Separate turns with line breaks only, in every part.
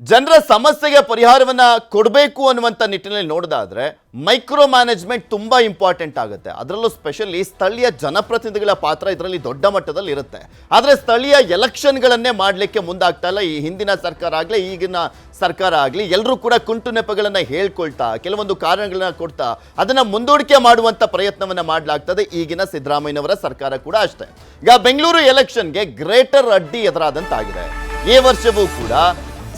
ಜನರ ಸಮಸ್ಯೆಗೆ ಪರಿಹಾರವನ್ನು ಕೊಡಬೇಕು ಅನ್ನುವಂಥ ನಿಟ್ಟಿನಲ್ಲಿ ನೋಡೋದಾದರೆ ಮೈಕ್ರೋ ಮ್ಯಾನೇಜ್ಮೆಂಟ್ ತುಂಬ ಇಂಪಾರ್ಟೆಂಟ್ ಆಗುತ್ತೆ. ಅದರಲ್ಲೂ ಸ್ಪೆಷಲಿ ಸ್ಥಳೀಯ ಜನಪ್ರತಿನಿಧಿಗಳ ಪಾತ್ರ ಇದರಲ್ಲಿ ದೊಡ್ಡ ಮಟ್ಟದಲ್ಲಿ ಇರುತ್ತೆ. ಆದರೆ ಸ್ಥಳೀಯ ಎಲೆಕ್ಷನ್ಗಳನ್ನೇ ಮಾಡಲಿಕ್ಕೆ ಮುಂದಾಗ್ತಾ ಇಲ್ಲ. ಈ ಹಿಂದಿನ ಸರ್ಕಾರ ಆಗಲಿ, ಈಗಿನ ಸರ್ಕಾರ ಆಗಲಿ ಎಲ್ಲರೂ ಕೂಡ ಕುಂಟು ನೆಪಗಳನ್ನು ಹೇಳ್ಕೊಳ್ತಾ, ಕೆಲವೊಂದು ಕಾರಣಗಳನ್ನ ಕೊಡ್ತಾ, ಅದನ್ನು ಮುಂದೂಡಿಕೆ ಮಾಡುವಂಥ ಪ್ರಯತ್ನವನ್ನು ಮಾಡಲಾಗ್ತದೆ. ಈಗಿನ ಸಿದ್ದರಾಮಯ್ಯನವರ ಸರ್ಕಾರ ಕೂಡ ಅಷ್ಟೇ. ಈಗ ಬೆಂಗಳೂರು ಎಲೆಕ್ಷನ್ಗೆ ಗ್ರೇಟರ್ ಅಡ್ಡಿ ಎದುರಾದಂತಾಗಿದೆ. ಈ ವರ್ಷವೂ ಕೂಡ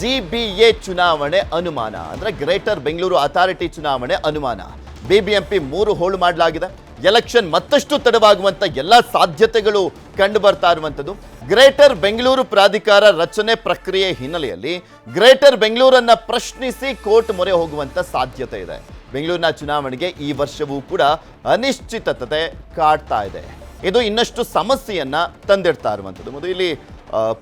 ಜಿ ಬಿ ಎ ಚುನಾವಣೆ ಅನುಮಾನ. ಅಂದ್ರೆ ಗ್ರೇಟರ್ ಬೆಂಗಳೂರು ಅಥಾರಿಟಿ ಚುನಾವಣೆ ಅನುಮಾನ. ಬಿಬಿಎಂಪಿ ಮೂರು ಹೋಳು ಮಾಡಲಾಗಿದೆ. ಎಲೆಕ್ಷನ್ ಮತ್ತಷ್ಟು ತಡವಾಗುವಂತ ಎಲ್ಲ ಸಾಧ್ಯತೆಗಳು ಕಂಡು ಬರ್ತಾ ಇರುವಂಥದ್ದು. ಗ್ರೇಟರ್ ಬೆಂಗಳೂರು ಪ್ರಾಧಿಕಾರ ರಚನೆ ಪ್ರಕ್ರಿಯೆ ಹಿನ್ನೆಲೆಯಲ್ಲಿ ಗ್ರೇಟರ್ ಬೆಂಗಳೂರನ್ನ ಪ್ರಶ್ನಿಸಿ ಕೋರ್ಟ್ ಮೊರೆ ಹೋಗುವಂತ ಸಾಧ್ಯತೆ ಇದೆ. ಬೆಂಗಳೂರಿನ ಚುನಾವಣೆಗೆ ಈ ವರ್ಷವೂ ಕೂಡ ಅನಿಶ್ಚಿತತೆ ಕಾಡ್ತಾ ಇದೆ. ಇದು ಇನ್ನಷ್ಟು ಸಮಸ್ಯೆಯನ್ನ ತಂದಿಡ್ತಾ ಇರುವಂಥದ್ದು. ಮತ್ತು ಇಲ್ಲಿ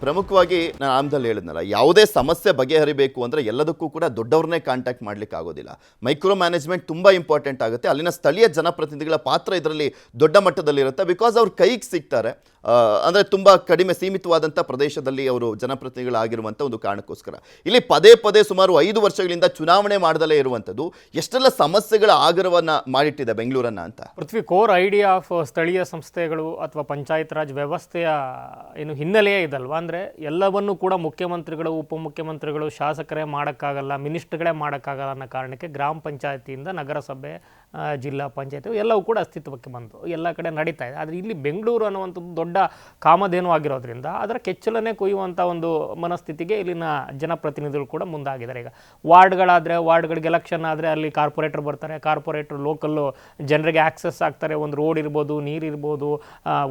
ಪ್ರಮುಖವಾಗಿ ನಾನು ಆರಂಭದಲ್ಲಿ ಹೇಳಿದ್ನಲ್ಲ, ಯಾವುದೇ ಸಮಸ್ಯೆ ಬಗೆಹರಿಬೇಕು ಅಂದರೆ ಎಲ್ಲದಕ್ಕೂ ಕೂಡ ದೊಡ್ಡವ್ರನ್ನೇ ಕಾಂಟ್ಯಾಕ್ಟ್ ಮಾಡ್ಲಿಕ್ಕೆ ಆಗೋದಿಲ್ಲ. ಮೈಕ್ರೋ ಮ್ಯಾನೇಜ್ಮೆಂಟ್ ತುಂಬ ಇಂಪಾರ್ಟೆಂಟ್ ಆಗುತ್ತೆ. ಅಲ್ಲಿನ ಸ್ಥಳೀಯ ಜನಪ್ರತಿನಿಧಿಗಳ ಪಾತ್ರ ಇದರಲ್ಲಿ ದೊಡ್ಡ ಮಟ್ಟದಲ್ಲಿರುತ್ತೆ. ಬಿಕಾಸ್ ಅವ್ರ ಕೈಗೆ ಸಿಗ್ತಾರೆ ಅಂದ್ರೆ ತುಂಬ ಕಡಿಮೆ ಸೀಮಿತವಾದಂಥ ಪ್ರದೇಶದಲ್ಲಿ ಅವರು ಜನಪ್ರತಿನಿಧಿಗಳಾಗಿರುವಂಥ ಒಂದು ಕಾರಣಕ್ಕೋಸ್ಕರ. ಇಲ್ಲಿ ಪದೇ ಪದೇ ಸುಮಾರು ಐದು ವರ್ಷಗಳಿಂದ ಚುನಾವಣೆ ಮಾಡದಲ್ಲೇ ಇರುವಂಥದ್ದು ಎಷ್ಟೆಲ್ಲ ಸಮಸ್ಯೆಗಳ ಆಗರವನ್ನು ಮಾಡಿಟ್ಟಿದೆ ಬೆಂಗಳೂರನ್ನು ಅಂತ?
ಪೃಥ್ವಿ, ಕೋರ್ ಐಡಿಯಾ ಆಫ್ ಸ್ಥಳೀಯ ಸಂಸ್ಥೆಗಳು ಅಥವಾ ಪಂಚಾಯತ್ ರಾಜ್ ವ್ಯವಸ್ಥೆಯ ಏನು ಹಿನ್ನೆಲೆಯೇ ಇದಲ್ವಾ? ಅಂದರೆ ಎಲ್ಲವನ್ನು ಕೂಡ ಮುಖ್ಯಮಂತ್ರಿಗಳು, ಉಪಮುಖ್ಯಮಂತ್ರಿಗಳು, ಶಾಸಕರೇ ಮಾಡೋಕ್ಕಾಗಲ್ಲ, ಮಿನಿಸ್ಟ್ರ್ಗಳೇ ಮಾಡೋಕ್ಕಾಗಲ್ಲ ಅನ್ನೋ ಕಾರಣಕ್ಕೆ ಗ್ರಾಮ ಪಂಚಾಯತಿಯಿಂದ ನಗರಸಭೆ ಜಿಲ್ಲಾ ಪಂಚಾಯತ್ ಎಲ್ಲವೂ ಕೂಡ ಅಸ್ತಿತ್ವಕ್ಕೆ ಬಂತು ಎಲ್ಲ ಕಡೆ ನಡೀತಾ ಇದೆ. ಆದರೆ ಇಲ್ಲಿ ಬೆಂಗಳೂರು ಅನ್ನುವಂಥದ್ದು ದೊಡ್ಡ ಕಾಮಧೇನು ಆಗಿರೋದ್ರಿಂದ ಅದರ ಕೆಚ್ಚಲನ್ನೇ ಕೊಯ್ಯುವಂಥ ಒಂದು ಮನಸ್ಥಿತಿಗೆ ಇಲ್ಲಿನ ಜನಪ್ರತಿನಿಧಿಗಳು ಕೂಡ ಮುಂದಾಗಿದ್ದಾರೆ. ಈಗ ವಾರ್ಡ್ಗಳಾದರೆ, ವಾರ್ಡ್ಗಳಿಗೆ ಎಲೆಕ್ಷನ್ ಆದರೆ ಅಲ್ಲಿ ಕಾರ್ಪೊರೇಟರ್ ಬರ್ತಾರೆ, ಕಾರ್ಪೊರೇಟರ್ ಲೋಕಲ್ಲು ಜನರಿಗೆ ಆಕ್ಸೆಸ್ ಆಗ್ತಾರೆ, ಒಂದು ರೋಡ್ ಇರ್ಬೋದು, ನೀರು ಇರ್ಬೋದು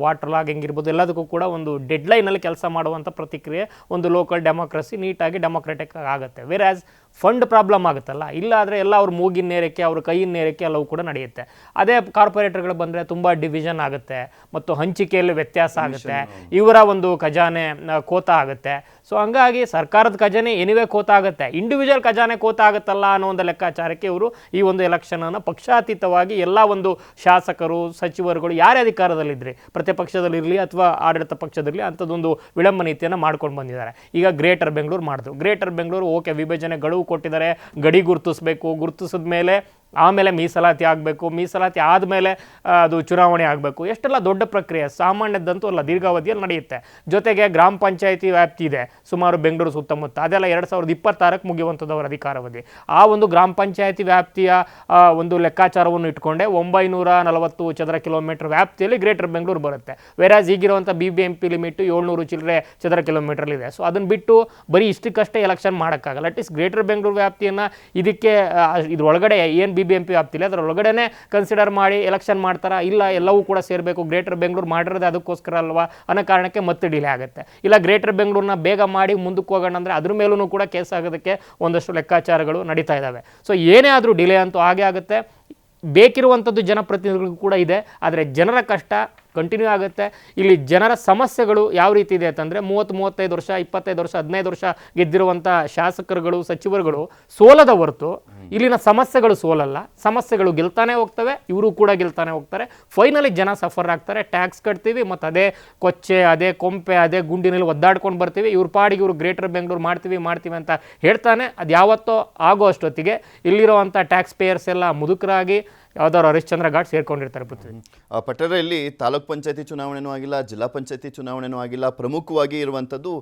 ವಾಟರ್ ಲಾಗಿಂಗ್ ಇರ್ಬೋದು, ಎಲ್ಲದಕ್ಕೂ ಕೂಡ ಒಂದು ಡೆಡ್ಲೈನಲ್ಲಿ ಕೆಲಸ ಮಾಡುವಂಥ ಪ್ರತಿಕ್ರಿಯೆ ಒಂದು ಲೋಕಲ್ ಡೆಮೋಕ್ರಸಿ ನೀಟಾಗಿ ಡೆಮೋಕ್ರೆಟಿಕ್ ಆಗುತ್ತೆ. ವೆರ್ ಆ್ಯಸ್ ಫಂಡ್ ಪ್ರಾಬ್ಲಮ್ ಆಗುತ್ತಲ್ಲ? ಇಲ್ಲಾದರೆ ಎಲ್ಲ ಅವ್ರ ಮೂಗಿನ ನೇರಕ್ಕೆ ಅವ್ರ ಕೈಯಿನ ನೇರಕ್ಕೆ ಎಲ್ಲವೂ ಕೂಡ ನಡೆಯುತ್ತೆ. ಅದೇ ಕಾರ್ಪೊರೇಟರ್ಗಳು ಬಂದರೆ ತುಂಬ ಡಿವಿಷನ್ ಆಗುತ್ತೆ ಮತ್ತು ಹಂಚಿಕೆಯಲ್ಲಿ ವ್ಯತ್ಯಾಸ ಆಗುತ್ತೆ. ಇವರ ಒಂದು ಖಜಾನೆ ಕೋತ ಆಗುತ್ತೆ. ಸೊ ಹಂಗಾಗಿ ಸರ್ಕಾರದ ಖಜಾನೆ ಎನಿವೇ ಕೋತ ಆಗುತ್ತೆ. ಇಂಡಿವಿಜುವಲ್ ಖಜಾನೆ ಕೋತ ಆಗುತ್ತಲ್ಲ ಅನ್ನೋ ಒಂದು ಲೆಕ್ಕಾಚಾರಕ್ಕೆ ಇವರು ಈ ಒಂದು ಎಲೆಕ್ಷನನ್ನು ಪಕ್ಷಾತೀತವಾಗಿ ಎಲ್ಲ ಒಂದು ಶಾಸಕರು ಸಚಿವರುಗಳು ಯಾರೇ ಅಧಿಕಾರದಲ್ಲಿದ್ದರೆ ಪ್ರತಿಪಕ್ಷದಲ್ಲಿರಲಿ ಅಥವಾ ಆಡಳಿತ ಪಕ್ಷದಲ್ಲಿ ಅಂಥದ್ದೊಂದು ವಿಳಂಬ ನೀತಿಯನ್ನು ಮಾಡ್ಕೊಂಡು ಬಂದಿದ್ದಾರೆ. ಈಗ ಗ್ರೇಟರ್ ಬೆಂಗಳೂರು ಮಾಡಿದ್ರು ಗ್ರೇಟರ್ ಬೆಂಗಳೂರು ಓಕೆ ವಿಭಜನೆ ಗಡುವು ಕೊಟ್ಟಿದ್ದಾರೆ. ಗಡಿ ಗುರುತಿಸಬೇಕು. ಗುರುತಿಸಿದ ಮೇಲೆ ಆಮೇಲೆ ಮೀಸಲಾತಿ ಆಗಬೇಕು, ಮೀಸಲಾತಿ ಆದಮೇಲೆ ಅದು ಚುನಾವಣೆ ಆಗಬೇಕು. ಎಷ್ಟೆಲ್ಲ ದೊಡ್ಡ ಪ್ರಕ್ರಿಯೆ ಸಾಮಾನ್ಯದ್ದಂತೂ ಅಲ್ಲ, ದೀರ್ಘಾವಧಿಯಲ್ಲಿ ನಡೆಯುತ್ತೆ. ಜೊತೆಗೆ ಗ್ರಾಮ ಪಂಚಾಯಿತಿ ವ್ಯಾಪ್ತಿ ಇದೆ, ಸುಮಾರು ಬೆಂಗಳೂರು ಸುತ್ತಮುತ್ತ. ಅದೆಲ್ಲ ಎರಡು ಸಾವಿರದ ಇಪ್ಪತ್ತಾರಕ್ಕೆ ಮುಗಿಯುವಂಥದ್ದು ಅವರ ಅಧಿಕಾರಾವಧಿ. ಆ ಒಂದು ಗ್ರಾಮ ಪಂಚಾಯಿತಿ ವ್ಯಾಪ್ತಿಯ ಒಂದು ಲೆಕ್ಕಾಚಾರವನ್ನು ಇಟ್ಕೊಂಡೆ, ಒಂಬೈನೂರ ನಲವತ್ತು ಚದರ ಕಿಲೋಮೀಟರ್ ವ್ಯಾಪ್ತಿಯಲ್ಲಿ ಗ್ರೇಟರ್ ಬೆಂಗಳೂರು ಬರುತ್ತೆ. Whereas ಈಗಿರುವಂಥ B B M P limit ಏಳ್ನೂರು ಚಿಲ್ಲರೆ ಚದರ ಕಿಲೋಮೀಟರ್ಲಿದೆ ಸೊ ಅದನ್ನು ಬಿಟ್ಟು ಬರೀ ಇಷ್ಟಕ್ಕಷ್ಟೇ ಎಲೆಕ್ಷನ್ ಮಾಡೋಕ್ಕಾಗಲ್ಲ. ಅಟ್ಲೀಸ್ಟ್ ಗ್ರೇಟರ್ ಬೆಂಗಳೂರು ವ್ಯಾಪ್ತಿಯನ್ನು ಇದಕ್ಕೆ ಇದ್ರೊಳಗಡೆ ಏನು ಬಿ ಬಿ ಎಂ ಪಿ ವ್ಯಾಪ್ತಿಲಿ. ಅದರ ಒಳಗಡೆನೆ ಕನ್ಸಿಡರ್ ಮಾಡಿ ಎಲೆಕ್ಷನ್ ಮಾಡ್ತಾರಾ ಇಲ್ಲ ಎಲ್ಲವೂ ಕೂಡ ಸೇರಬೇಕು. ಗ್ರೇಟರ್ ಬೆಂಗಳೂರು ಮಾಡಿರೋದು ಅದಕ್ಕೋಸ್ಕರ ಅಲ್ವಾ ಅನ್ನೋ ಕಾರಣಕ್ಕೆ ಮತ್ತೆ ಡಿಲೇ ಆಗುತ್ತೆ. ಇಲ್ಲ ಗ್ರೇಟರ್ ಬೆಂಗಳೂರನ್ನ ಬೇಗ ಮಾಡಿ ಮುಂದಕ್ಕೆ ಹೋಗೋಣ ಅಂದರೆ ಅದ್ರ ಮೇಲೂ ಕೂಡ ಕೇಸ್ ಆಗೋದಕ್ಕೆ ಒಂದಷ್ಟು ಲೆಕ್ಕಾಚಾರಗಳು ನಡೀತಾ ಇದ್ದಾವೆ ಸೊ ಏನೇ ಆದರೂ ಡಿಲೇ ಅಂತೂ ಹಾಗೆ ಆಗುತ್ತೆ. ಬೇಕಿರುವಂಥದ್ದು ಜನಪ್ರತಿನಿಧಿಗಳಿಗೂ ಕೂಡ ಇದೆ. ಆದರೆ ಜನರ ಕಷ್ಟ ಕಂಟಿನ್ಯೂ ಆಗುತ್ತೆ. ಇಲ್ಲಿ ಜನರ ಸಮಸ್ಯೆಗಳು ಯಾವ ರೀತಿ ಇದೆ ಅಂತಂದರೆ ಮೂವತ್ತು, ಮೂವತ್ತೈದು ವರ್ಷ, ಇಪ್ಪತ್ತೈದು ವರ್ಷ, ಹದಿನೈದು ವರ್ಷ ಗೆದ್ದಿರುವಂಥ ಶಾಸಕರುಗಳು, ಸಚಿವರುಗಳು ಸೋಲದ ಹೊರತು ಇಲ್ಲಿನ ಸಮಸ್ಯೆಗಳು ಸೋಲಲ್ಲ. ಸಮಸ್ಯೆಗಳು ಗೆಲ್ತಾನೆ ಹೋಗ್ತವೆ, ಇವರು ಕೂಡ ಗೆಲ್ತಾನೆ ಹೋಗ್ತಾರೆ. ಫೈನಲಿ ಜನ ಸಫರ್ ಆಗ್ತಾರೆ ಟ್ಯಾಕ್ಸ್ ಕಟ್ತೀವಿ, ಮತ್ತು ಅದೇ ಕೊಚ್ಚೆ, ಅದೇ ಕೊಂಪೆ, ಅದೇ ಗುಂಡಿನಲ್ಲಿ ಒದ್ದಾಡ್ಕೊಂಡು ಬರ್ತೀವಿ, ಇವ್ರ ಪಾಡಿಗೆ ಇವರು ಗ್ರೇಟರ್ ಬೆಂಗಳೂರು ಮಾಡ್ತೀವಿ ಮಾಡ್ತೀವಿ ಅಂತ ಹೇಳ್ತಾನೆ. ಅದು ಯಾವತ್ತೋ ಆಗೋ ಅಷ್ಟೊತ್ತಿಗೆ ಇಲ್ಲಿರುವಂಥ ಟ್ಯಾಕ್ಸ್ ಪೇಯರ್ಸ್ ಎಲ್ಲ ಮುದುಕರಾಗಿ ಯಾವ್ದಾದ್ರು ಹರಿಶ್ಚಂದ್ರ ಘಾಟ್ ಸೇರ್ಕೊಂಡಿರ್ತಾರೆ ಪೃಥ್ವಿ.
ಪಟ್ಟಣದಲ್ಲಿ ತಾಲೂಕ್ ಪಂಚಾಯತಿ ಚುನಾವಣೆನೂ ಆಗಿಲ್ಲ, ಜಿಲ್ಲಾ ಪಂಚಾಯತಿ ಚುನಾವಣೆನೂ ಆಗಿಲ್ಲ, ಪ್ರಮುಖವಾಗಿ ಇರುವಂಥದ್ದು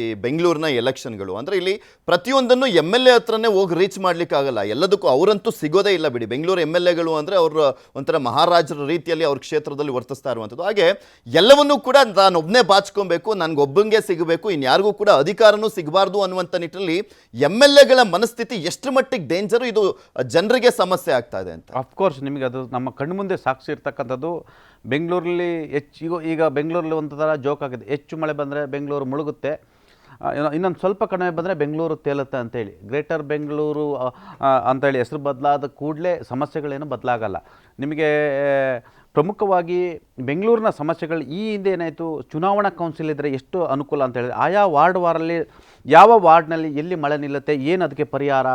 ಈ ಬೆಂಗಳೂರಿನ ಎಲೆಕ್ಷನ್ಗಳು. ಅಂದರೆ ಇಲ್ಲಿ ಪ್ರತಿಯೊಂದನ್ನು ಎಂ ಎಲ್ ಎ ಹತ್ರನೇ ಹೋಗಿ ರೀಚ್ ಮಾಡ್ಲಿಕ್ಕಾಗಲ್ಲ. ಎಲ್ಲದಕ್ಕೂ ಅವರಂತೂ ಸಿಗೋದೇ ಇಲ್ಲ ಬಿಡಿ. ಬೆಂಗಳೂರು ಎಂ ಎಲ್ ಎಗಳು ಅಂದರೆ ಅವ್ರ ಒಂಥರ ಮಹಾರಾಜರ ರೀತಿಯಲ್ಲಿ ಅವ್ರ ಕ್ಷೇತ್ರದಲ್ಲಿ ವರ್ತಿಸ್ತಾ ಇರುವಂಥದ್ದು. ಹಾಗೆ ಎಲ್ಲವನ್ನೂ ಕೂಡ ನಾನೊಬ್ಬನೇ ಬಾಚ್ಕೊಬೇಕು, ನನಗೊಬ್ಬಂಗೆ ಸಿಗಬೇಕು, ಇನ್ಯಾರಿಗೂ ಕೂಡ ಅಧಿಕಾರನೂ ಸಿಗಬಾರ್ದು ಅನ್ನುವಂಥ ನಿಟ್ಟಿನಲ್ಲಿ ಎಂ ಎಲ್ ಎಗಳ ಮನಸ್ಥಿತಿ ಎಷ್ಟು ಮಟ್ಟಿಗೆ ಡೇಂಜರು ಇದು ಜನರಿಗೆ ಸಮಸ್ಯೆ ಆಗ್ತಾ ಇದೆ ಅಂತ.
ಅಫ್ಕೋರ್ಸ್ ನಿಮಗೆ ಅದು ನಮ್ಮ ಕಣ್ಣು ಮುಂದೆ ಸಾಕ್ಷಿ ಇರ್ತಕ್ಕಂಥದ್ದು. ಬೆಂಗಳೂರಲ್ಲಿ ಹೆಚ್ಚು, ಈಗ ಬೆಂಗಳೂರಲ್ಲಿ ಒಂದು ಥರ ಜೋಕ್ ಆಗಿದೆ. ಹೆಚ್ಚು ಮಳೆ ಬಂದರೆ ಬೆಂಗಳೂರು ಮುಳುಗುತ್ತೆ. ಇನ್ನೊಂದು ಸ್ವಲ್ಪ ಕಡಿಮೆ ಬಂದರೆ ಬೆಂಗಳೂರು ತೇಲುತ್ತೆ ಅಂತೇಳಿ ಗ್ರೇಟರ್ ಬೆಂಗಳೂರು ಅಂತೇಳಿ ಹೆಸರು ಬದಲಾದ ಕೂಡಲೇ ಸಮಸ್ಯೆಗಳೇನು ಬದಲಾಗಲ್ಲ. ನಿಮಗೆ ಪ್ರಮುಖವಾಗಿ ಬೆಂಗಳೂರಿನ ಸಮಸ್ಯೆಗಳು ಈ ಹಿಂದೆ ಏನಾಯಿತು? ಚುನಾವಣಾ ಕೌನ್ಸಿಲ್ ಇದ್ದರೆ ಎಷ್ಟು ಅನುಕೂಲ ಅಂತ ಹೇಳಿದ್ರೆ, ಆಯಾ ವಾರ್ಡ್ ವಾರಲ್ಲಿ ಯಾವ ವಾರ್ಡ್ನಲ್ಲಿ ಎಲ್ಲಿ ಮಳೆ ನಿಲ್ಲುತ್ತೆ, ಏನು ಅದಕ್ಕೆ ಪರಿಹಾರ?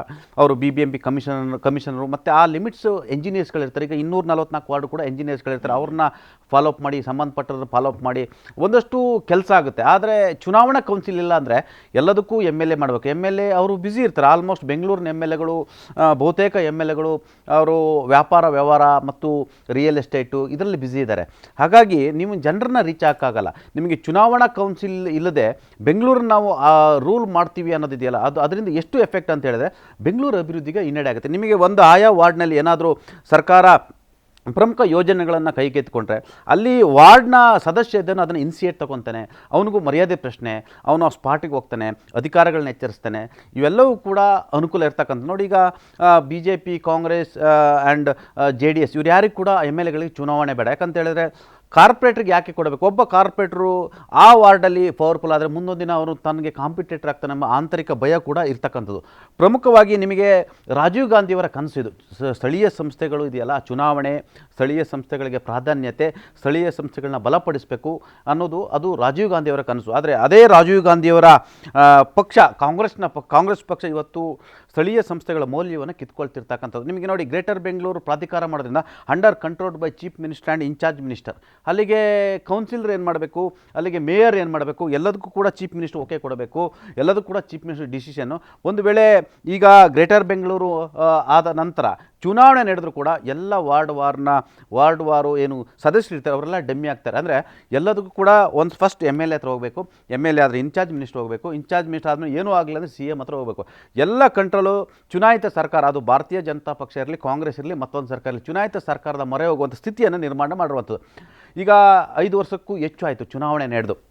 ಅವರು B B M P commissioner commissioner ಮತ್ತು ಆ ಲಿಮಿಟ್ಸ್ ಎಂಜಿನಿಯರ್ಸ್ಗಳಿರ್ತಾರೆ ಈಗ ಇನ್ನೂರ ನಲ್ವತ್ನಾಲ್ಕು ವಾರ್ಡ್ ಕೂಡ ಎಂಜಿನಿಯರ್ಸ್ಗಳಿರ್ತಾರೆ ಅವ್ರನ್ನ ಫಾಲೋಅಪ್ ಮಾಡಿ, ಸಂಬಂಧಪಟ್ಟವ್ರನ್ನ ಫಾಲೋಅಪ್ ಮಾಡಿ ಒಂದಷ್ಟು ಕೆಲಸ ಆಗುತ್ತೆ. ಆದರೆ ಚುನಾವಣಾ ಕೌನ್ಸಿಲ್ ಇಲ್ಲ ಅಂದರೆ ಎಲ್ಲದಕ್ಕೂ ಎಂ ಎಲ್ ಎ ಮಾಡಬೇಕು. ಎಂ ಎಲ್ ಎ ಅವರು ಬ್ಯುಸಿ ಇರ್ತಾರೆ. ಆಲ್ಮೋಸ್ಟ್ ಬೆಂಗಳೂರಿನ ಎಂ ಎಲ್ ಎಗಳು ಬಹುತೇಕ ಎಂ ಎಲ್ ಎಗಳು ಅವರು ವ್ಯಾಪಾರ, ವ್ಯವಹಾರ ಮತ್ತು ರಿಯಲ್ ಎಸ್ಟೇಟು ಇದರಲ್ಲಿ ಬ್ಯುಸಿ ಇದ್ದಾರೆ. ಹಾಗಾಗಿ ನೀವು ಜನರನ್ನ ರೀಚ್ ಹಾಕಾಗಲ್ಲ. ನಿಮಗೆ ಚುನಾವಣಾ ಕೌನ್ಸಿಲ್ ಇಲ್ಲದೆ ಬೆಂಗಳೂರನ್ನ ನಾವು ರೂಲ್ ಮಾಡ್ತೀವಿ ಅನ್ನೋದಿದೆಯಲ್ಲ, ಅದು ಅದರಿಂದ ಎಷ್ಟು ಎಫೆಕ್ಟ್ ಅಂತ ಹೇಳಿದ್ರೆ, ಬೆಂಗಳೂರು ಅಭಿವೃದ್ಧಿಗೆ ಹಿನ್ನಡೆ ಆಗುತ್ತೆ. ನಿಮಗೆ ಒಂದು ಆಯಾ ವಾರ್ಡ್ನಲ್ಲಿ ಏನಾದರೂ ಸರ್ಕಾರ ಪ್ರಮುಖ ಯೋಜನೆಗಳನ್ನು ಕೈಗೆತ್ತಿಕೊಂಡ್ರೆ, ಅಲ್ಲಿ ವಾರ್ಡ್ನ ಸದಸ್ಯ ಇದ್ದನು ಅದನ್ನು ಇನ್ಸಿಯೇಟ್ ತಗೊತಾನೆ, ಅವನಿಗೂ ಮರ್ಯಾದೆ ಪ್ರಶ್ನೆ, ಅವನು ಆ ಸ್ಪಾಟಿಗೆ ಹೋಗ್ತಾನೆ ಅಧಿಕಾರಗಳನ್ನ ಎಚ್ಚರಿಸ್ತಾನೆ, ಇವೆಲ್ಲವೂ ಕೂಡ ಅನುಕೂಲ ಇರ್ತಕ್ಕಂಥ. ನೋಡಿ ಈಗ B J P Congress and J D S ಇವ್ರು ಯಾರಿಗೂ ಕೂಡ ಎಂ ಎಲ್ ಎಗಳಿಗೆ ಚುನಾವಣೆ ಬೇಡ. ಯಾಕಂತ ಹೇಳಿದ್ರೆ ಕಾರ್ಪೊರೇಟ್ರಿಗೆ ಯಾಕೆ ಕೊಡಬೇಕು? ಒಬ್ಬ ಕಾರ್ಪೊರೇಟ್ರು ಆ ವಾರ್ಡಲ್ಲಿ ಪವರ್ಫುಲ್ ಆದರೆ ಮುಂದೊಂದು ದಿನ ಅವರು ತನಗೆ ಕಾಂಪಿಟೇಟರ್ ಆಗ್ತಾನೆ ಎಂಬ ಆಂತರಿಕ ಭಯ ಕೂಡ ಇರ್ತಕ್ಕಂಥದ್ದು. ಪ್ರಮುಖವಾಗಿ ನಿಮಗೆ ರಾಜೀವ್ ಗಾಂಧಿಯವರ ಕನಸು ಇದು. ಸ್ಥಳೀಯ ಸಂಸ್ಥೆಗಳು ಇದೆಯಲ್ಲ, ಚುನಾವಣೆ, ಸ್ಥಳೀಯ ಸಂಸ್ಥೆಗಳಿಗೆ ಪ್ರಾಧಾನ್ಯತೆ, ಸ್ಥಳೀಯ ಸಂಸ್ಥೆಗಳನ್ನ ಬಲಪಡಿಸಬೇಕು ಅನ್ನೋದು ಅದು ರಾಜೀವ್ ಗಾಂಧಿಯವರ ಕನಸು. ಆದರೆ ಅದೇ ರಾಜೀವ್ ಗಾಂಧಿಯವರ ಪಕ್ಷ, ಕಾಂಗ್ರೆಸ್ನ ಕಾಂಗ್ರೆಸ್ ಪಕ್ಷ ಇವತ್ತು ಸ್ಥಳೀಯ ಸಂಸ್ಥೆಗಳ ಮೌಲ್ಯವನ್ನು ಕಿತ್ಕೊಳ್ತಿರ್ತಕ್ಕಂಥದ್ದು. ನಿಮಗೆ ನೋಡಿ, ಗ್ರೇಟರ್ ಬೆಂಗಳೂರು ಪ್ರಾಧಿಕಾರ ಮಾಡೋದ್ರಿಂದ under controlled by chief minister and in charge minister. ಅಲ್ಲಿಗೆ ಕೌನ್ಸಿಲರ್ ಏನು ಮಾಡಬೇಕು? ಅಲ್ಲಿಗೆ ಮೇಯರ್ ಏನು ಮಾಡಬೇಕು? ಎಲ್ಲದಕ್ಕೂ ಕೂಡ ಚೀಫ್ ಮಿನಿಸ್ಟರ್ ಓಕೆ ಕೊಡಬೇಕು. ಎಲ್ಲದಕ್ಕೂ ಕೂಡ ಚೀಫ್ ಮಿನಿಸ್ಟರ್ ಡಿಸಿಷನ್ನು ಒಂದು ವೇಳೆ ಈಗ ಗ್ರೇಟರ್ ಬೆಂಗಳೂರು ಆದ ನಂತರ ಚುನಾವಣೆ ನಡೆದರೂ ಕೂಡ ಎಲ್ಲ ವಾರ್ಡ್ ವಾರ್ನ ವಾರ್ಡ್ ವಾರು ಏನು ಸದಸ್ಯರು ಇರ್ತಾರೆ, ಅವರೆಲ್ಲ ಡಮ್ಮಿ ಆಗ್ತಾರೆ. ಅಂದರೆ ಎಲ್ಲದಕ್ಕೂ ಕೂಡ ಒಂದು ಫಸ್ಟ್ ಎಂ ಎಲ್ ಎ ಹತ್ರ ಹೋಗಬೇಕು. ಎಂ ಎಲ್ ಎ ಆದರೆ ಇನ್ಚಾರ್ಜ್ ಮಿನಿಸ್ಟರ್ ಹೋಗಬೇಕು. ಇನ್ಚಾರ್ಜ್ ಮಿನಿಸ್ಟರ್ ಆದಮೇಲೆ ಏನೂ ಆಗಲಿಲ್ಲ ಅಂದರೆ ಸಿ ಎಂ ಹತ್ರ ಹೋಗಬೇಕು. ಎಲ್ಲ ಕಂಟ್ರೋಲು ಚುನಾಯಿತ ಸರ್ಕಾರ, ಅದು ಭಾರತೀಯ ಜನತಾ ಪಕ್ಷ ಇರಲಿ, ಕಾಂಗ್ರೆಸ್ ಇರಲಿ, ಮತ್ತೊಂದು ಸರ್ಕಾರ ಇರಲಿ, ಚುನಾಯಿತ ಸರ್ಕಾರದ ಮೊರೆ ಹೋಗುವಂಥ ಸ್ಥಿತಿಯನ್ನು ನಿರ್ಮಾಣ ಮಾಡಿರುವಂಥದ್ದು. ಈಗ ಐದು ವರ್ಷಕ್ಕೂ ಹೆಚ್ಚು ಆಯಿತು. ಚುನಾವಣೆ ನಡೆದು.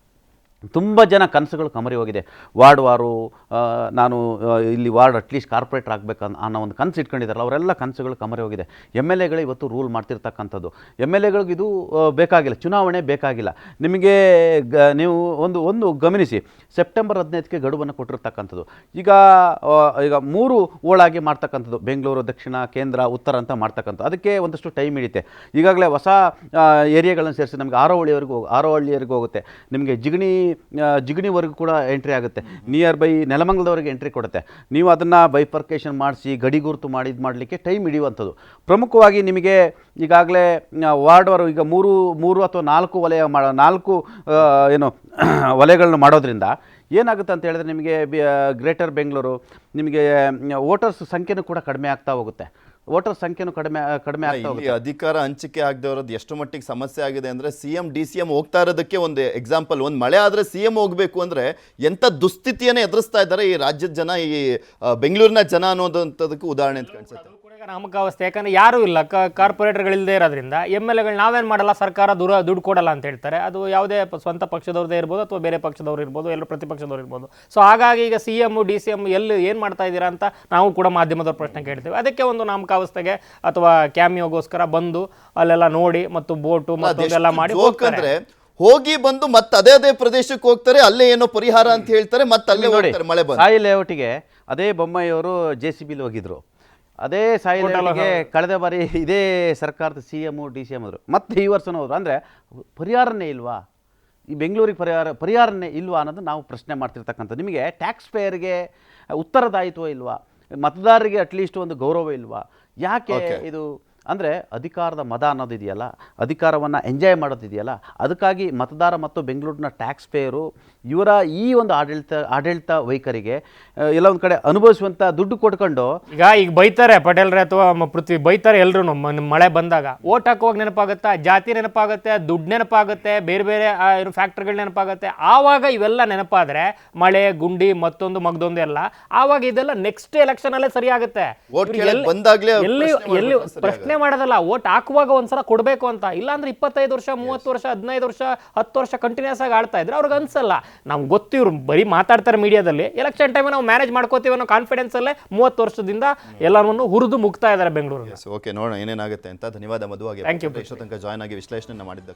ತುಂಬ ಜನ ಕನಸುಗಳು ಕಮರಿ ಹೋಗಿದೆ. ವಾರ್ಡ್ ವಾರು ನಾನು ಇಲ್ಲಿ ವಾರ್ಡ್ ಅಟ್ಲೀಸ್ಟ್ ಕಾರ್ಪೊರೇಟರ್ ಆಗಬೇಕು ಅನ್ನೋ ಒಂದು ಕನಸು ಇಟ್ಕೊಂಡಿದ್ದಾರಲ್ಲ, ಅವರೆಲ್ಲ ಕನಸುಗಳು ಕಮರಿ ಹೋಗಿದೆ. ಎಂ ಎಲ್ ಎಗಳು ಇವತ್ತು ರೂಲ್ ಮಾಡ್ತಿರ್ತಕ್ಕಂಥದ್ದು. ಎಂ ಎಲ್ ಎಗಳಿಗೆ ಇದು ಬೇಕಾಗಿಲ್ಲ, ಚುನಾವಣೆ ಬೇಕಾಗಿಲ್ಲ. ನಿಮಗೆ ಗ, ನೀವು ಒಂದು ಒಂದು ಗಮನಿಸಿ, ಸೆಪ್ಟೆಂಬರ್ ಹದಿನೈದಕ್ಕೆ ಗಡುವನ್ನು ಕೊಟ್ಟಿರ್ತಕ್ಕಂಥದ್ದು. ಈಗ ಈಗ ಮೂರು ಓಳಾಗಿ ಮಾಡ್ತಕ್ಕಂಥದ್ದು, ಬೆಂಗಳೂರು, ದಕ್ಷಿಣ, ಕೇಂದ್ರ, ಉತ್ತರ ಅಂತ ಮಾಡ್ತಕ್ಕಂಥದ್ದು. ಅದಕ್ಕೆ ಒಂದಷ್ಟು ಟೈಮ್ ಹಿಡಿಯುತ್ತೆ. ಈಗಾಗಲೇ ಹೊಸ ಏರಿಯಾಗಳನ್ನು ಸೇರಿಸಿ ನಮಗೆ ಆರೋಹಳ್ಳಿಯವರೆಗೂ ಹೋಗಿ ಆರೋಹಳ್ಳಿವರೆಗೂ ಹೋಗುತ್ತೆ. ನಿಮಗೆ ಜಿಗಣಿ ಜಿಗಣಿವರೆಗೂ ಕೂಡ ಎಂಟ್ರಿ ಆಗುತ್ತೆ. ನಿಯರ್ ಬೈ ನೆಲಮಂಗಲದವರೆಗೆ ಎಂಟ್ರಿ ಕೊಡುತ್ತೆ. ನೀವು ಅದನ್ನು ಬೈಫರ್ಕೇಶನ್ ಮಾಡಿಸಿ, ಗಡಿ ಗುರುತು ಮಾಡಿ, ಇದು ಮಾಡಲಿಕ್ಕೆ ಟೈಮ್ ಹಿಡಿಯುವಂಥದ್ದು. ಪ್ರಮುಖವಾಗಿ ನಿಮಗೆ ಈಗಾಗಲೇ ವಾರ್ಡ್ವರು ಈಗ ಮೂರು ಮೂರು ಅಥವಾ ನಾಲ್ಕು ವಲಯ ಮಾಡ ನಾಲ್ಕು ಏನು, ವಲಯಗಳನ್ನ ಮಾಡೋದ್ರಿಂದ ಏನಾಗುತ್ತೆ ಅಂತ ಹೇಳಿದ್ರೆ ನಿಮಗೆ ಗ್ರೇಟರ್ ಬೆಂಗಳೂರು ನಿಮಗೆ ವೋಟರ್ಸ್ ಸಂಖ್ಯೆನೂ ಕೂಡ ಕಡಿಮೆ ಆಗ್ತಾ ಹೋಗುತ್ತೆ. ವೋಟರ್ ಸಂಖ್ಯೆನೂ ಕಡಿಮೆ ಕಡಿಮೆ ಆಗ್ತಾ ಹೋಗುತ್ತೆ.
ಇಲ್ಲಿ ಅಧಿಕಾರ ಹಂಚಿಕೆ ಆಗದೆ ಇರೋದು ಎಷ್ಟು ಮಟ್ಟಿಗೆ ಸಮಸ್ಯೆ ಆಗಿದೆ ಅಂದ್ರೆ C M D C M ಹೋಗ್ತಾ ಇರೋದಕ್ಕೆ ಒಂದು ಎಕ್ಸಾಂಪಲ್ ಒಂದು ಮಳೆ ಆದ್ರೆ ಸಿ ಎಂ ಹೋಗ್ಬೇಕು ಅಂದ್ರೆ ಎಂತ ದುಸ್ಥಿತಿಯನ್ನ ಎದುರಿಸ್ತಾ ಇದ್ದಾರೆ ಈ ರಾಜ್ಯದ ಜನ ಈ ಆ, ಬೆಂಗಳೂರಿನ ಜನ ಅನ್ನೋದಂಥದಕ್ಕೆ ಉದಾಹರಣೆ ಅಂತ ಕಾಣಿಸುತ್ತೆ.
ನಾಮಕಾವಸ್ಥೆ. ಯಾಕಂದ್ರೆ ಯಾರೂ ಇಲ್ಲ. ಕ ಕಾರ್ಪೊರೇಟರ್ಗಳಿಲ್ಲದೆ ಇರೋದ್ರಿಂದ ಎಂ ಎಲ್ ಎಗಳು ನಾವೇನು ಮಾಡಲ್ಲ ಸರ್ಕಾರ ದೂರ ದುಡ್ಡು ಕೊಡಲ್ಲ ಅಂತ ಹೇಳ್ತಾರೆ. ಅದು ಯಾವುದೇ ಸ್ವಂತ ಪಕ್ಷದವ್ರದ್ದೇ ಇರ್ಬೋದು ಅಥವಾ ಬೇರೆ ಪಕ್ಷದವ್ರು ಇರ್ಬೋದು ಎಲ್ಲರೂ ಪ್ರತಿಪಕ್ಷದವ್ರು ಇರ್ಬೋದು. ಸೊ ಹಾಗಾಗಿ ಈಗ C M D C M ಎಲ್ಲಿ ಏನು ಮಾಡ್ತಾ ಇದ್ದೀರಾ ಅಂತ ನಾವು ಕೂಡ ಮಾಧ್ಯಮದವ್ರ ಪ್ರಶ್ನೆ ಕೇಳ್ತೇವೆ. ಅದಕ್ಕೆ ಒಂದು ನಾಮಕಾವಸ್ಥೆಗೆ ಅಥವಾ ಕ್ಯಾಮಿಯೋಗೋಸ್ಕರ ಬಂದು ಅಲ್ಲೆಲ್ಲ ನೋಡಿ ಮತ್ತು ಬೋಟು ಎಲ್ಲ ಮಾಡಿ ಹೋಗ್ತಾರೆ.
ಹೋಗಿ ಬಂದು ಮತ್ತೆ ಅದೇ ಅದೇ ಪ್ರದೇಶಕ್ಕೆ ಹೋಗ್ತಾರೆ ಅಲ್ಲೇ ಏನೋ ಪರಿಹಾರ ಅಂತ ಹೇಳ್ತಾರೆ ಮತ್ತೆ ಅಲ್ಲೇ
ನೋಡಿ
ಹೋಗ್ತಾರೆ ಮಳೆ ಬಂದು.
ಸಾಯಿ ಲೇಔಟಿಗೆ ಅದೇ ಬೊಮ್ಮಾಯಿಯವರು ಜೆ ಸಿ ಬಿಲಿ ಹೋಗಿದ್ರು. ಅದೇ ಸಾಯಿಗೆ ಕಳೆದ ಬಾರಿ ಇದೇ ಸರ್ಕಾರದ C M D C M ಹೋದ್ರು. ಮತ್ತೆ ಈ ವರ್ಷನೂ ಹೋದ್ರು. ಅಂದರೆ ಪರಿಹಾರನೇ ಇಲ್ವಾ? ಈ ಬೆಂಗಳೂರಿಗೆ ಪರಿಹಾರ ಪರಿಹಾರನೇ ಇಲ್ವಾ ಅನ್ನೋದು ನಾವು ಪ್ರಶ್ನೆ ಮಾಡ್ತಿರ್ತಕ್ಕಂಥದ್ದು. ನಿಮಗೆ ಟ್ಯಾಕ್ಸ್ ಪೇಯರ್ಗೆ ಉತ್ತರದಾಯಿತ್ವ ಇಲ್ವಾ? ಮತದಾರರಿಗೆ ಅಟ್ಲೀಸ್ಟ್ ಒಂದು ಗೌರವ ಇಲ್ವಾ? ಯಾಕೆ ಇದು? ಅಂದರೆ ಅಧಿಕಾರದ ಮದ ಅನ್ನೋದಿದೆಯಲ್ಲ ಅಧಿಕಾರವನ್ನು ಎಂಜಾಯ್ ಮಾಡೋದಿದೆಯಲ್ಲ ಅದಕ್ಕಾಗಿ ಮತದಾರ ಮತ್ತು ಬೆಂಗಳೂರಿನ ಟ್ಯಾಕ್ಸ್ ಪೇಯರು ಇವರ ಈ ಒಂದು ಆಡಳಿತ ಆಡಳಿತ ವೈಖರಿಗೆ ಎಲ್ಲ ಒಂದು ಕಡೆ ಅನುಭವಿಸುವಂಥ ದುಡ್ಡು ಕೊಟ್ಕೊಂಡು
ಈಗ ಈಗ ಬೈತಾರೆ ಪಟೇಲ್ರೆ ಅಥವಾ ಮ- ಪೃಥ್ವಿ ಬೈತಾರೆ ಎಲ್ಲರೂ ಮಳೆ ಬಂದಾಗ. ಓಟ್ ಹಾಕುವಾಗ ನೆನಪಾಗುತ್ತೆ? ಜಾತಿ ನೆನಪಾಗುತ್ತೆ ದುಡ್ಡು ನೆನಪಾಗುತ್ತೆ ಬೇರೆ ಬೇರೆ ಆ, ಏನು ಫ್ಯಾಕ್ಟ್ರಿಗಳು ನೆನಪಾಗುತ್ತೆ. ಆವಾಗ ಇವೆಲ್ಲ ನೆನಪಾದ್ರೆ ಮಳೆ ಗುಂಡಿ ಮತ್ತೊಂದು ಮಗದೊಂದು ಎಲ್ಲ ಆವಾಗ ಇದೆಲ್ಲ ನೆಕ್ಸ್ಟ್ ಎಲೆಕ್ಷನ್ ಅಲ್ಲೇ ಸರಿ ಆಗುತ್ತೆ ಎಲ್ಲಿ- ಎಲ್ಲಿ
ಪ್ರಶ್ನೆ
ಎಲ್ಲಿ ಪ್ರಶ್ನೆ ಮಾಡೋದಲ್ಲ ಓಟ್ ಹಾಕುವಾಗ ಒಂದ್ಸಲ ಕೊಡಬೇಕು ಅಂತ. ಇಲ್ಲಾಂದ್ರೆ ಇಪ್ಪತ್ತೈದು ವರ್ಷ ಮೂವತ್ತು ವರ್ಷ ಹದಿನೈದು ವರ್ಷ ಹತ್ತು ವರ್ಷ ಕಂಟಿನ್ಯೂಸ್ ಆಗಿ ಆಡ್ತಾ ಇದ್ರೆ ಅವ್ರಿಗೆ ಅನ್ಸಲ್ಲ. ನಮ್ಗೆ ಗೊತ್ತಿವ್ರು ಬರೀ ಮಾತಾಡ್ತಾರೆ ಮೀಡಿಯಾದಲ್ಲಿ ಎಲೆಕ್ಷನ್ ಟೈಮ್ ನಾವು ಮ್ಯಾನೇಜ್ ಮಾಡ್ಕೋತೀವಿ ಅನ್ನೋ ಕಾನ್ಫಿಡೆನ್ಸ್ ಅಲ್ಲೇ ಮೂವತ್ತು ವರ್ಷದಿಂದ ಎಲ್ಲವನ್ನು ಹುರಿದು ಮುಗ್ತಾ ಇದ್ದಾರೆ ಬೆಂಗಳೂರು
ಓಕೆ ನೋಡೋಣ ಏನೇನಾಗುತ್ತೆ ಅಂತ ಧನ್ಯವಾದ
ಮಧುವಾಗಿ. ಥ್ಯಾಂಕ್
ಯು ತನಕ ಜಾಯ್ನ್ ಆಗಿ ವಿಶ್ಲೇಷಣೆ ಮಾಡಿದ್ದಕ್ಕೆ.